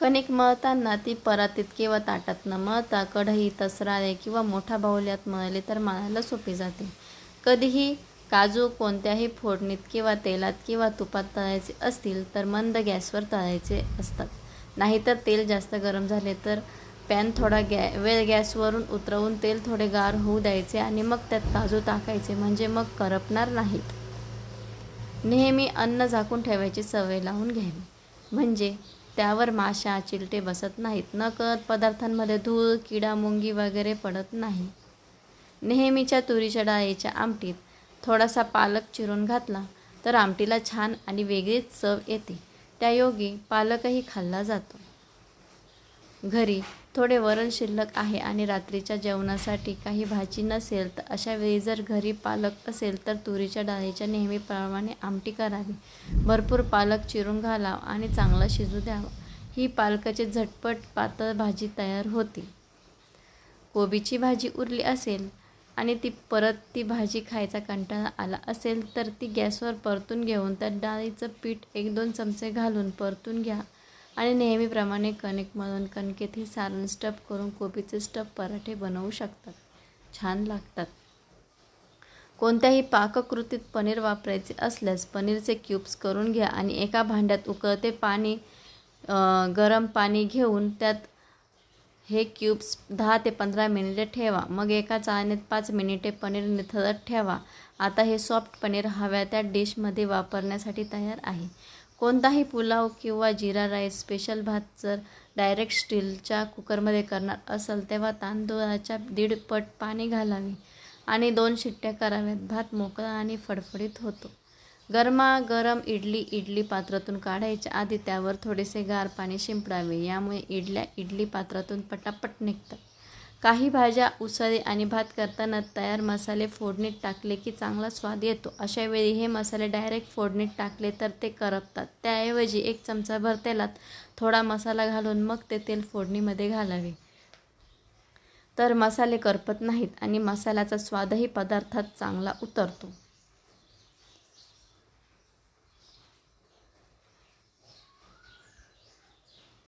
कणिक मळताना ती परातीत किंवा ताटात न मळता कढई तसराळे किंवा मोठ्या बाहुल्यात मळली तर मळायला सोपी जाते. कधीही काजू कोणत्याही फोडणीत किंवा तेलात किंवा तुपात तळायचे असतील तर मंद गॅसवर तळायचे असतात. नाहीतर तेल जास्त गरम झाले तर पॅन थोडा गॅ वेळ गॅसवरून उतरवून तेल थोडे गार होऊ द्यायचे आणि मग त्यात काजू टाकायचे म्हणजे मग करपणार नाहीत. नेहमी अन्न झाकून ठेवायची सवय लावून घ्यावी. म्हणजे त्यावर माशा चिलटे बसत नाहीत. नकळत पदार्थांमध्ये धूळ किडा मुंगी वगैरे पडत नाही. नेहमीच्या तुरीच्या डाळीच्या आमटीत थोडासा पालक चिरून घातला तर आमटीला छान आणि वेगळीच चव येते. त्यायोगी पालकही खाल्ला जातो. घरी थोडे वरण शिल्लक आहे आणि रात्रीच्या जेवणासाठी काही भाजी नसेल तर अशा वेळी जर घरी पालक असेल तर तुरीच्या डाळीच्या नेहमीप्रमाणे आमटी करावी. भरपूर पालक चिरून घालावा आणि चांगला शिजू द्यावा. ही पालकाची झटपट पातळ भाजी तयार होती. कोबीची भाजी उरली असेल आणि ती परत ती भाजी खायचा कंटाळा आला असेल तर ती गॅसवर परतून घेऊन त्यात डाळीचं पीठ एक दोन चमचे घालून परतून घ्या. आणि नेहमीप्रमाणे कणिकमधून कणकेत हे सारण स्टफ करून कोबीचे स्टफ पराठे बनवू शकतात. छान लागतात. कोणत्याही पाककृतीत पनीर वापरायचे असल्यास पनीरचे क्यूब्स करून घ्या आणि एका भांड्यात उकळते पाणी गरम पाणी घेऊन त्यात हे क्यूब्स दहा ते पंधरा मिनिटे ठेवा. मग एका चाळणीत पाच मिनिटे पनीर निथळत ठेवा. आता हे सॉफ्ट पनीर हव्या त्या डिशमध्ये वापरण्यासाठी तयार आहे. कोणताही पुलाव किंवा जिरा राईस स्पेशल भात जर डायरेक्ट स्टीलच्या कुकरमध्ये करणार असेल तेव्हा तांदूळाच्या दीड पट पाणी घालावे आणि दोन शिट्ट्या कराव्यात. भात मोकळा आणि फडफडीत होतो. गरमागरम इडली इडली पात्रातून काढायच्या आधी त्यावर थोडेसे गार पाणी शिंपडावे. यामुळे इडल्या इडली पात्रातून पटापट निघतात. काही भाज्या उसळी आणि भात करताना तयार मसाले फोडणीत टाकले की चांगला स्वाद येतो. अशा वेळी हे मसाले डायरेक्ट फोडणीत टाकले तर ते करपतात. त्याऐवजी एक चमचाभर तेलात थोडा मसाला घालून मग ते तेल फोडणीमध्ये घालावे. तर मसाले करपत नाहीत आणि मसाल्याचा स्वादही पदार्थात चांगला उतरतो.